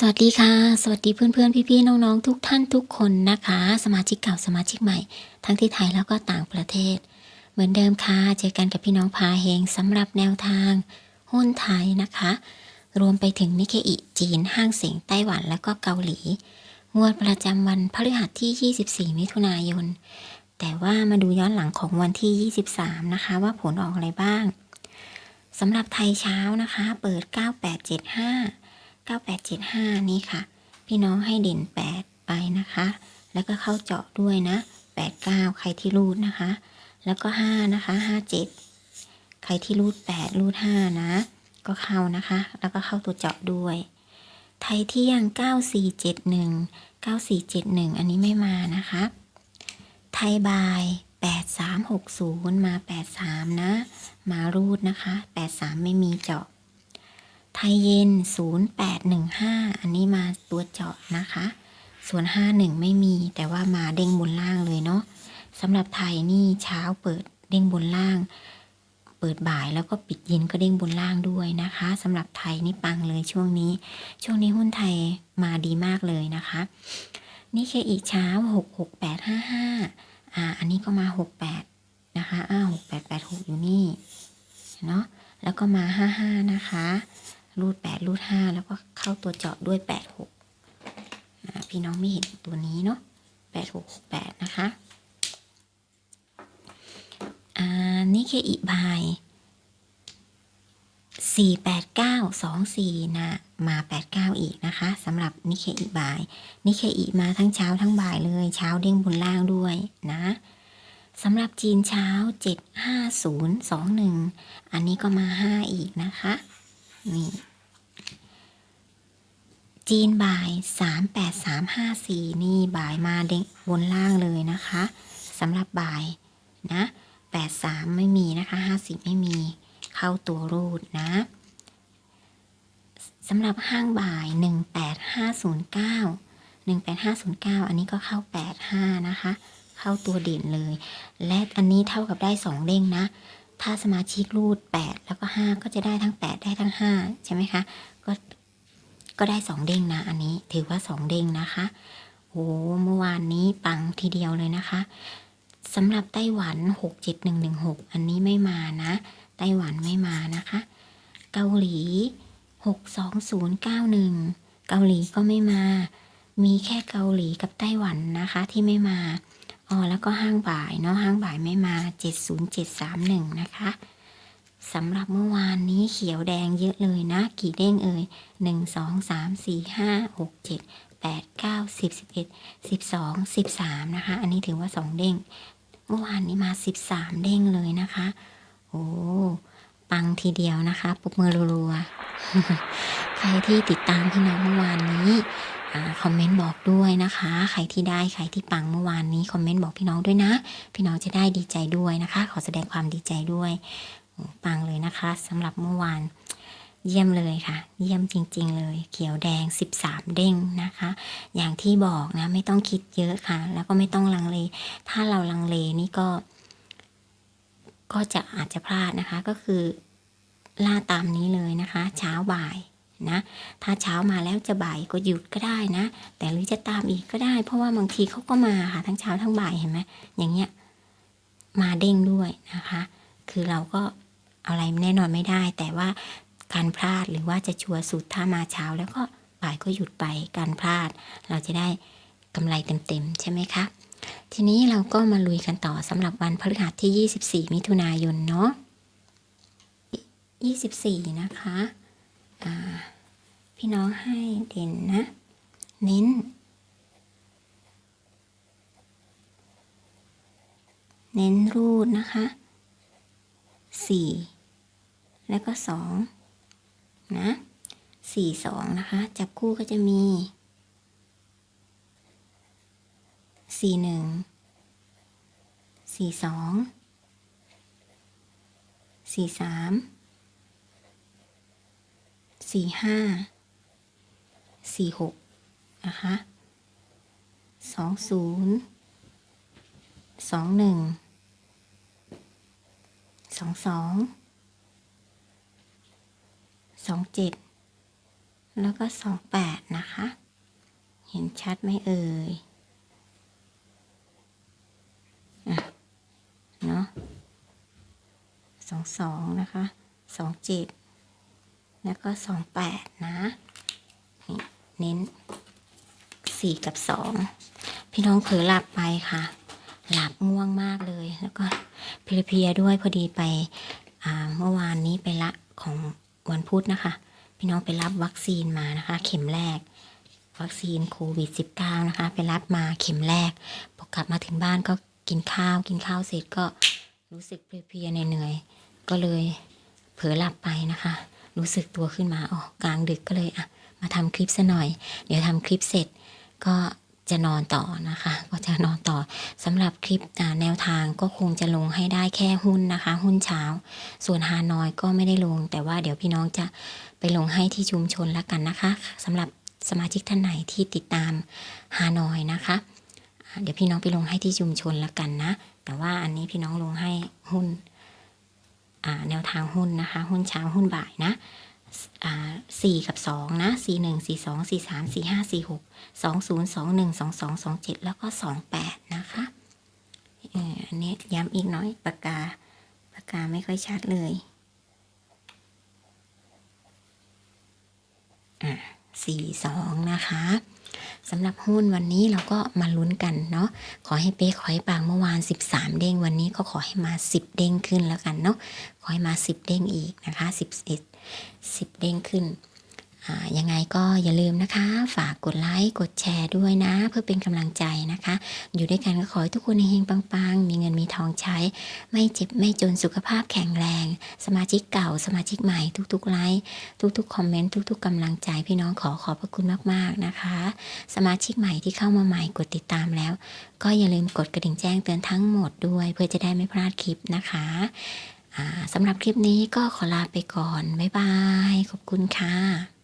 สวัสดีค่ะ สวัสดีเพื่อนๆพี่ๆน้องๆทุกท่านทุกคนนะคะ สมาชิกเก่าสมาชิกใหม่ ทั้งที่ไทยแล้วก็ต่างประเทศ เหมือนเดิมค่ะ เจอกันกับพี่น้องพาเฮงสำหรับแนวทางหุ้นไทยนะคะ รวมไปถึงนิเคอิจีนห้างเสียงไต้หวันแล้วก็เกาหลี งวดประจำวันพฤหัสที่ 24 มิถุนายน แต่ว่ามาดูย้อนหลังของวันที่ 23 นะคะ ว่าผลออกอะไรบ้างสำหรับไทยเช้านะคะ เปิด 9875 9875 นี้ค่ะ พี่น้องให้เด่น 8 ไปนะคะ แล้วก็เข้าเจาะด้วยนะ 89 ใครที่รูดนะคะ แล้วก็ 5 นะคะ 57 ใครที่รูด 8 รูด 5 นะ ก็เข้านะคะ แล้วก็เข้าตัวเจาะด้วย ไทยเที่ยง9471 9471 อันนี้ไม่มานะคะ ไทยบาย 8360 มา 83 นะ มารูดนะคะ 83 ไม่มีเจาะ ไทยเย็น 0815 อันนี้มาตัวเจาะนะคะ ส่วน 51 ไม่มี แต่ว่ามาเด้งบนล่างเลยเนาะสำหรับไทยนี่เช้าเปิดเด้งบนล่าง เปิดบ่ายแล้วก็ปิดเย็นก็เด้งบนล่างด้วยนะคะสำหรับไทยนี่ปังเลยช่วงนี้ ช่วงนี้หุ้นไทยมาดีมากเลยนะคะ นี่แค่อีกเช้า 66855 อ่า อันนี้ก็มา 68 นะคะอ้าว6886 อยู่นี่ เนาะแล้วก็มา 55 นะคะ รูด8รูด5แล้วก็เข้าตัวเจาะด้วย86อ่าพี่น้องไม่เห็นตัวนี้เนาะ8668นะคะอ่านี่แค่อีบาย48924นะมา89อีกนะคะสำหรับนิเคอีบายนิเคอีมาทั้งเช้าทั้งบ่ายเลยเช้าเด้งบนล่างด้วยนะสำหรับจีนเช้า 75021 อันนี้ก็มา 5 อีกนะคะ นี่จีนบ่าย38354นี่บ่ายมาเด้งบนล่างเลยนะคะสำหรับบ่ายนะ83ไม่มีนะคะ50ไม่มีเข้าตัวรูดนะสำหรับห้างบ่าย 18509 18509 อันนี้ก็เข้า 85 นะคะ เข้าตัวเด่นเลย และอันนี้เท่ากับได้ 2เด้งนะ ถ้าสมาชิกรูด 8 แล้วก็ 5 ก็จะได้ทั้ง 8 ได้ทั้ง 5 ใช่ไหมคะ ก็ก็ได้ 2 เด้งนะ อันนี้ถือว่า 2 เด้งนะคะโอ้เมื่อวานนี้ปังทีเดียวเลยนะคะสำหรับไต้หวัน 67116 อันนี้ไม่มานะ ไต้หวันไม่มานะคะ เกาหลี 62091 เกาหลีก็ไม่มา มีแค่เกาหลีกับไต้หวันนะคะที่ไม่มา อ๋อแล้วก็ห้างบ่ายเนาะห้างบ่ายไม่มา 70731 นะคะสำหรับเมื่อวานนี้เขียวแดงเยอะเลยนะ กี่เด้งเอ่ย 1 2 3 4 5 6 7 8 9 10 11 12 13 นะคะ อันนี้ถือว่า 2 เด้ง เมื่อวานนี้มา 13 เด้งเลยนะคะ โอ้ปังทีเดียวนะคะปรบมือรัวๆ ใครที่ติดตามพี่น้องเมื่อวานนี้ คอมเมนต์บอกด้วยนะคะ ใครที่ได้ใครที่ปังเมื่อวานนี้คอมเมนต์บอกพี่น้องด้วยนะ พี่น้องจะได้ดีใจด้วยนะคะ ขอแสดงความดีใจด้วยปังเลยนะคะสำหรับเมื่อวานเยี่ยมเลยค่ะ เยี่ยมจริง ๆ เลย เขียวแดง 13 เด้งนะคะ อย่างที่บอกนะ ไม่ต้องคิดเยอะค่ะ แล้วก็ไม่ต้องลังเล ถ้าเราลังเลนี่ก็ ก็จะอาจจะพลาดนะคะ ก็คือล่าตามนี้เลยนะคะ เช้าบ่าย นะ ถ้าเช้ามาแล้วจะบ่ายก็หยุดก็ได้นะ แต่หรือจะตามอีกก็ได้ เพราะว่าบางทีเขาก็มาค่ะทั้งเช้าทั้งบ่ายเห็นไหมอย่างเงี้ยมาเด้งด้วยนะคะ คือเราก็อะไรแน่นอนไม่ได้ แต่ว่าการพลาดหรือว่าจะชัวร์สุดถ้ามาเช้าแล้วก็บ่ายก็หยุดไปการพลาด เราจะได้กำไรเต็มๆใช่ไหมคะทีนี้เราก็มาลุยกันต่อสำหรับวันพฤหัสที่ 24 มิถุนายนเนาะ24 นะคะ พี่น้องให้เด่นนะ เน้น เน้นรูดนะคะ 4 แล้วก็ 2 นะ 4 2 นะคะ จับคู่ก็จะมีสี่หนึ่งสี่สอง สี่ห้าสี่หกนะคะสองศูนย์สองหนึ่งสองสองสองเจ็ดแล้วก็สองแปดนะคะ เห็นชัดไหมเอ่ยอะเนาะสองสองนะคะสองเจ็ด แล้วก็สองแปดนะนี่เน้นสี่กับสองพี่น้องเผลอหลับไปค่ะ หลับง่วงมากเลย แล้วก็เพลียๆด้วยพอดีไปเมื่อวานนี้ไปละของวันพุธนะคะ พี่น้องไปรับวัคซีนมานะคะ เข็มแรก วัคซีนโควิด -19 นะคะ ไปรับมาเข็มแรกพอกลับมาถึงบ้านก็กินข้าวกินข้าวเสร็จก็รู้สึกเพลียๆเหนื่อยๆก็เลยเผลอหลับไปนะคะ รู้สึกตัวขึ้นมาอ๋อกลางดึกก็เลยอะมาทำคลิปซะหน่อย เดี๋ยวทำคลิปเสร็จก็จะนอนต่อนะคะ ก็จะนอนต่อสำหรับคลิปแนวทางก็คงจะลงให้ได้แค่หุ้นนะคะ หุ้นเช้า ส่วนฮานอยก็ไม่ได้ลง แต่ว่าเดี๋ยวพี่น้องจะไปลงให้ที่ชุมชนล้วกันนะคะสำหรับสมาชิกท่านไหนที่ติดตามฮานอยนะคะ เดี๋ยวพี่น้องไปลงให้ที่ชุมชนล้วกันนะ แต่ว่าอันนี้พี่น้องลงให้หุ้น แนวทางหุ้นนะคะ หุ้นเช้าหุ้นบ่ายนะสี่กับสองนะสี่หนึ่งสี่สองสี่สามสี่ห้าสี่หกสองศูนย์สองหนึ่งสองสองสองเจ็ดแล้วก็สองแปดนะคะอันนี้ย้ำอีกน้อยปากกาปากกาไม่ค่อยชัดเลยอะสี่สองนะคะ สำหรับหุ้นวันนี้เราก็มาลุ้นกันเนาะขอให้เป๊ะขอให้ปังเมื่อวาน 13 เด้งวันนี้ก็ขอให้มา 10 เด้งขึ้นแล้วกันเนาะขอให้มา 10 เด้งอีกนะคะ11 10 เด้งขึ้น ยังไงก็อย่าลืมนะคะ ฝากกดไลค์กดแชร์ด้วยนะ เพื่อเป็นกำลังใจนะคะ อยู่ด้วยกันก็ขอให้ทุกคนเฮงปังๆ มีเงินมีทองใช้ ไม่เจ็บไม่จนสุขภาพแข็งแรง สมาชิกเก่าสมาชิกใหม่ทุกๆไลค์ทุกๆคอมเมนต์ทุกๆกำลังใจพี่น้องขอขอบพระคุณมากๆนะคะ สมาชิกใหม่ที่เข้ามาใหม่กดติดตามแล้ว ก็อย่าลืมกดกระดิ่งแจ้งเตือนทั้งหมดด้วย เพื่อจะได้ไม่พลาดคลิปนะคะสำหรับคลิปนี้ก็ขอลาไปก่อน บ๊ายบาย ขอบคุณค่ะ